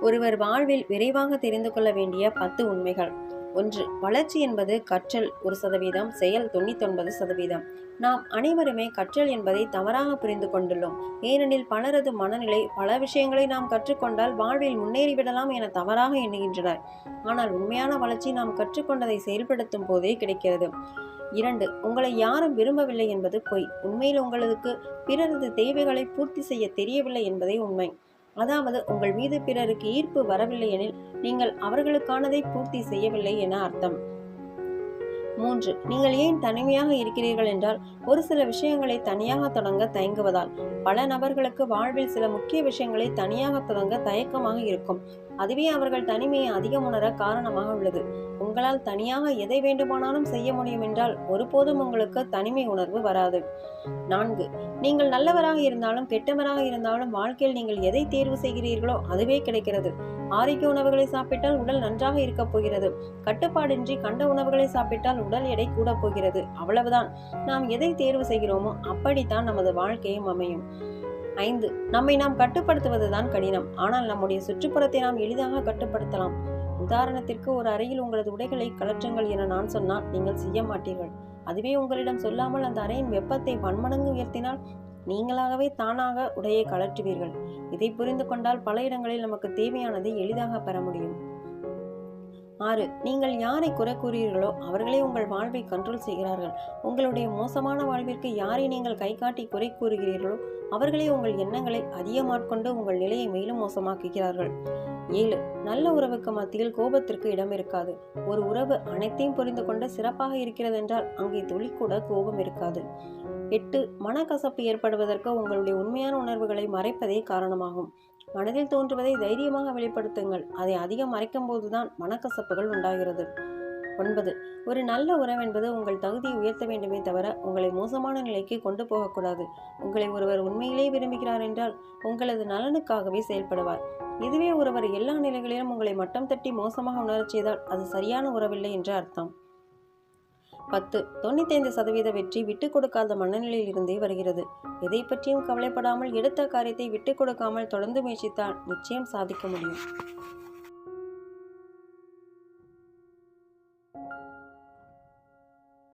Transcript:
ஒருவர் வாழ்வில் விரைவாக தெரிந்து கொள்ள வேண்டிய பத்து உண்மைகள். ஒன்று வளர்ச்சி என்பது கற்றல் ஒரு சதவீதம் செயல் தொண்ணூத்தொன்பது சதவீதம். நாம் அனைவருமே கற்றல் என்பதை தவறாக புரிந்து கொண்டுள்ளோம். ஏனெனில் பலரது மனநிலை பல விஷயங்களை நாம் கற்றுக்கொண்டால் வாழ்வில் முன்னேறிவிடலாம் என தவறாக எண்ணுகின்றனர். ஆனால் உண்மையான வளர்ச்சி நாம் கற்றுக்கொண்டதை செயல்படுத்தும் போதே கிடைக்கிறது. இரண்டு உங்களை யாரும் விரும்பவில்லை என்பது பொய். உண்மையில் உங்களுக்கு பிறரது தேவைகளை பூர்த்தி செய்ய தெரியவில்லை என்பதே உண்மை. அதாவது உங்கள் மீது பிறருக்கு ஈர்ப்பு வரவில்லை எனில் நீங்கள் அவர்களுக்கானதை பூர்த்தி செய்யவில்லை என அர்த்தம். மூன்று நீங்கள் ஏன் தனிமையாக இருக்கிறீர்கள் என்றால் ஒரு சில விஷயங்களை தனியாக தொடங்க தயங்குவதால். பல நபர்களுக்கு வாழ்வில் சில முக்கிய விஷயங்களை தனியாக தொடங்க தயக்கமாக இருக்கும். அதுவே அவர்கள் தனிமையை அதிகம் உணர காரணமாக உள்ளது. உங்களால் தனியாக எதை வேண்டுமானாலும் செய்ய முடியும் என்றால் ஒருபோதும் உங்களுக்கு தனிமை உணர்வு வராது. நான்கு நீங்கள் நல்லவராக இருந்தாலும் கெட்டவராக இருந்தாலும் வாழ்க்கையில் நீங்கள் எதை தேர்வு செய்கிறீர்களோ அதுவே கிடைக்கிறது. ஆரோக்கிய உணவுகளை சாப்பிட்டால் உடல் நன்றாக இருக்கப் போகிறது. கட்டுப்பாடின்றி கண்ட உணவுகளை சாப்பிட்டால் உடல் எடை கூட போகிறது. அவ்வளவுதான். நாம் எதை தேர்வு செய்கிறோமோ அப்படித்தான் நமது வாழ்க்கையும் அமையும். ஐந்து. நம்மை நாம் கட்டுப்படுத்துவதுதான் கடினம். ஆனால் நம்முடைய சுற்றுப்புறத்தை நாம் எளிதாக கட்டுப்படுத்தலாம். உதாரணத்திற்கு ஒரு அறையில் உங்களது உடைகளை கலற்றுங்கள் என நான் சொன்னால் நீங்கள் செய்ய மாட்டீர்கள். அதுவே உங்களிடம் சொல்லாமல் அந்த அறையின் வெப்பத்தை பன்மடங்கு உயர்த்தினால் நீங்களாகவே தானாக உடையை கலற்றுவீர்கள் இதை புரிந்து கொண்டால் பல இடங்களில் நமக்கு தேவையானதை எளிதாக பெற முடியும். ஆறு நீங்கள் யாரை குறை கூறுகிறீர்களோ அவர்களே உங்கள் வாழ்வை கண்ட்ரோல் செய்கிறார்கள். உங்களுடைய மோசமான வாழ்விற்கு யாரை நீங்கள் கை காட்டி குறை கூறுகிறீர்களோ அவர்களே உங்கள் எண்ணங்களை அதிகமாட்கொண்டு உங்கள் நிலையை மேலும் மோசமாக்குகிறார்கள். ஏழு நல்ல உறவுக்கு மத்தியில் கோபத்திற்கு இடம் இருக்காது. ஒரு உறவு அனைத்தையும் புரிந்து கொண்டு சிறப்பாக இருக்கிறது என்றால் அங்கே துளி கூட கோபம் இருக்காது. எட்டு மனக்கசப்பு ஏற்படுவதற்கு உங்களுடைய உண்மையான உணர்வுகளை மறைப்பதே காரணமாகும். மனதில் தோன்றுவதை தைரியமாக வெளிப்படுத்துங்கள். அதை அதிகம் மறைக்கும் போதுதான் மனக்கசப்புகள் உண்டாகிறது. ஒன்பது. ஒரு நல்ல உறவு என்பது உங்கள் தகுதியை உயர்த்த வேண்டுமே தவிர உங்களை மோசமான நிலைக்கு கொண்டு போகக்கூடாது. உங்களை ஒருவர் உண்மையிலே விரும்புகிறார் என்றால் உங்களது நலனுக்காகவே செயல்படுவார். இதுவே ஒருவர் எல்லா நிலைகளிலும் உங்களை மட்டம் தட்டி மோசமாக உணரச் செய்தால் அது சரியான உறவில்லை என்று அர்த்தம். பத்து. தொண்ணூத்தைந்து சதவீத வெற்றி விட்டுக் கொடுக்காத மனநிலையில் இருந்தே வருகிறது. எதை பற்றியும் கவலைப்படாமல் எடுத்த காரியத்தை விட்டுக் கொடுக்காமல் தொடர்ந்து முயற்சித்தால் நிச்சயம் சாதிக்க முடியும்.